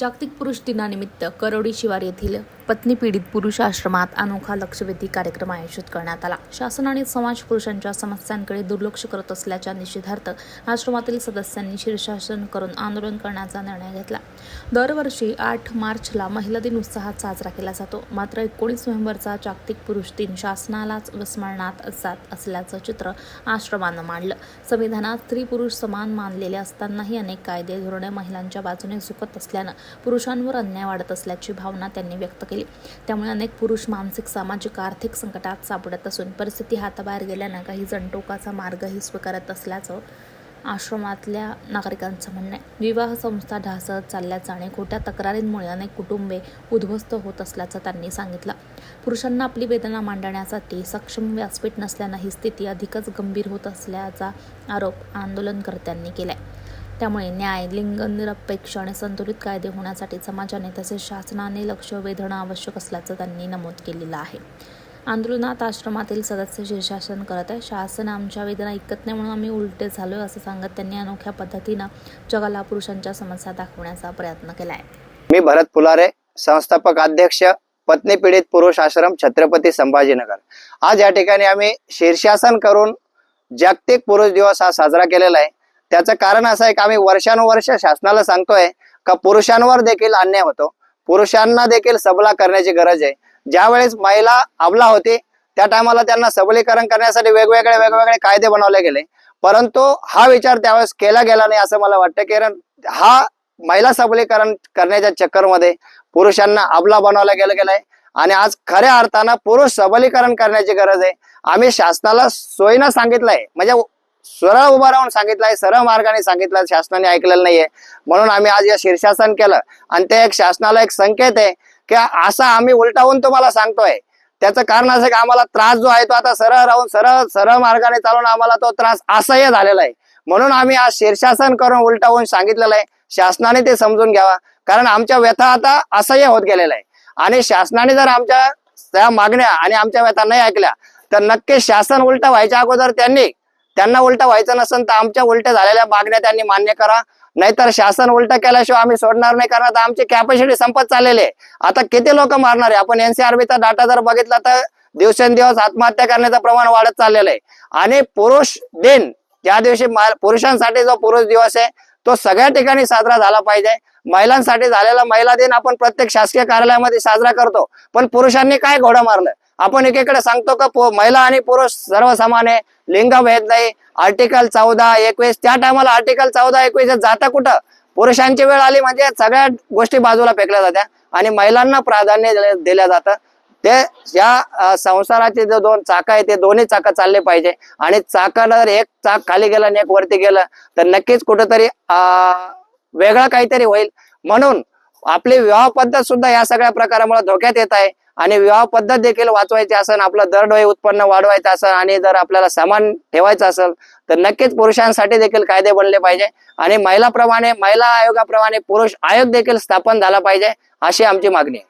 जागतिक पुरुष दिनानिमित्त करोडी शिवार येथील पत्नी पीडित पुरुष आश्रमात अनोखा लक्षवेधी कार्यक्रम आयोजित करण्यात आला. शासन आणि समाज पुरुषांच्या समस्यांकडे दुर्लक्ष करत असल्याच्या निषेधार्थ आश्रमातील सदस्यांनी शीर्षासन करून आंदोलन करण्याचा निर्णय घेतला. दरवर्षी आठ मार्चला महिला दिन उत्साहात साजरा केला जातो. मात्र एकोणीस नोव्हेंबरचा जागतिक पुरुष दिन शासनालाच विस्मरणात जात असल्याचं चित्र आश्रमानं मांडलं. संविधानात स्त्री पुरुष समान मानलेले असतानाही अनेक कायदे धोरणे महिलांच्या बाजूने झुकत असल्यानं पुरुषांवर अन्याय वाढत असल्याची भावना त्यांनी व्यक्त केली. त्यामुळे अनेक पुरुष मानसिक सामाजिक आर्थिक संकटात सापडत असून परिस्थिती हाताबाहेर गेल्यानं काही जण टोकाचा मार्गही स्वीकारत असल्याचं आश्रमातल्या नागरिकांचं म्हणणं आहे. विवाह संस्था ढासळत चालल्याचं आणि खोट्या तक्रारींमुळे अनेक कुटुंबे उद्ध्वस्त होत असल्याचं त्यांनी सांगितलं. पुरुषांना आपली वेदना मांडण्यासाठी सक्षम व्यासपीठ नसल्यानं ही स्थिती अधिकच गंभीर होत असल्याचा आरोप आंदोलनकर्त्यांनी केलाय. त्यामुळे न्याय लिंगनिरपेक्ष आणि संतुलित कायदे होण्यासाठी समाजाने तसेच शासनाने लक्ष वेधणं आवश्यक असल्याचं त्यांनी नमूद केलेलं आहे. आंदोलनात आश्रमातील सदस्य शीर्षासन करत आहे. शासन आमच्या वेदना ऐकत नाही म्हणून आम्ही उलटे झालोय असं सांगत त्यांनी अनोख्या पद्धतीनं जगाला पुरुषांच्या समस्या दाखवण्याचा प्रयत्न केला आहे मी भरत फुलारे संस्थापक अध्यक्ष पत्नी पीडित पुरुष आश्रम छत्रपती संभाजीनगर. आज या ठिकाणी आम्ही शीर्षासन करून जागतिक पुरुष दिवस हा साजरा केलेला आहे. त्याचं कारण असं आहे की आम्ही वर्षानुवर्ष शासनाला सांगतोय का पुरुषांवर देखील अन्याय होतो. पुरुषांना देखील सबला करण्याची गरज आहे. ज्यावेळेस महिला अबला होती त्या टायमाला त्यांना सबलीकरण करण्यासाठी वेगवेगळे वेगवेगळे कायदे बनवले गेले. परंतु हा विचार त्यावेळेस केला गेला नाही असं मला वाटतं कारण हा महिला सबलीकरण करण्याच्या चक्करमध्ये पुरुषांना अबला बनवला गेलं गेलाय. आणि आज खऱ्या अर्थानं पुरुष सबलीकरण करण्याची गरज आहे. आम्ही शासनाला सोयीनं सांगितलंय. म्हणजे सरळ उभा राहून सांगितलंय सरळ मार्गाने सांगितलं शासनाने ऐकलेलं नाहीये. म्हणून आम्ही आज या शीर्षासन केलं. आणि ते एक शासनाला एक संकेत आहे की असा आम्ही उलटावून तुम्हाला सांगतोय. त्याचं कारण असं की आम्हाला त्रास जो आहे तो आता सरळ राहून सरळ सरळ मार्गाने चालून आम्हाला तो त्रास असह्य झालेला आहे. म्हणून आम्ही आज शीर्षासन करून उलटावून सांगितलेलं आहे शासनाने ते समजून घ्यावा. कारण आमच्या व्यथा आता असह्य होत गेलेला आहे आणि शासनाने जर आमच्या त्या मागण्या आणि आमच्या व्यथा नाही ऐकल्या तर नक्की शासन उलट व्हायच्या अगोदर त्यांनी त्यांना उलटा व्हायचं नसेल तर आमच्या उलट्या झालेल्या मागण्या त्यांनी मान्य करा. नाहीतर शासन उलट केल्याशिवाय आम्ही सोडणार नाही कारण आता आमची कॅपॅसिटी संपत चाललेली आहे. आता किती लोक मारणार आहे? आपण एनसीआरबीचा डाटा जर बघितला तर दिवसेंदिवस आत्महत्या करण्याचं प्रमाण वाढत चाललेलं आहे. आणि पुरुष दिन ज्या दिवशी पुरुषांसाठी जो पुरुष दिवस आहे तो सगळ्या ठिकाणी साजरा झाला पाहिजे. महिलांसाठी झालेला महिला दिन आपण प्रत्येक शासकीय कार्यालयामध्ये साजरा करतो. पण पुरुषांनी काय घोडं मारलं? आपण एकीकडे सांगतो का महिला आणि पुरुष सर्व समान आहे लिंगभेद नाही. आर्टिकल चौदा एकवीस. त्या टायमाला आर्टिकल चौदा एकवीस जाता कुठं? पुरुषांची वेळ आली म्हणजे सगळ्या गोष्टी बाजूला फेकल्या जात्या आणि महिलांना प्राधान्य दिल्या दिलं जातं. ते या संसाराचे जे दोन चाक आहे ते दोन्ही चाक चालले पाहिजे. आणि चाकाला जर एक चाक खाली गेलं आणि एक वरती गेलं तर नक्कीच कुठंतरी अ, वेगळं काहीतरी होईल. म्हणून आपली विवाह पद्धत सुद्धा या सगळ्या प्रकारामुळे धोक्यात येत आहे. आणि विवाह पद्धत देखील वाचवायची असेल आपलं दरडोई उत्पन्न वाढवायचं असेल आणि जर आपल्याला समान ठेवायचं असेल तर नक्कीच पुरुषांसाठी देखील कायदे बनले पाहिजे. आणि महिलाप्रमाणे महिला आयोगाप्रमाणे पुरुष आयोग देखील स्थापन झाला पाहिजे अशी आमची मागणी आहे.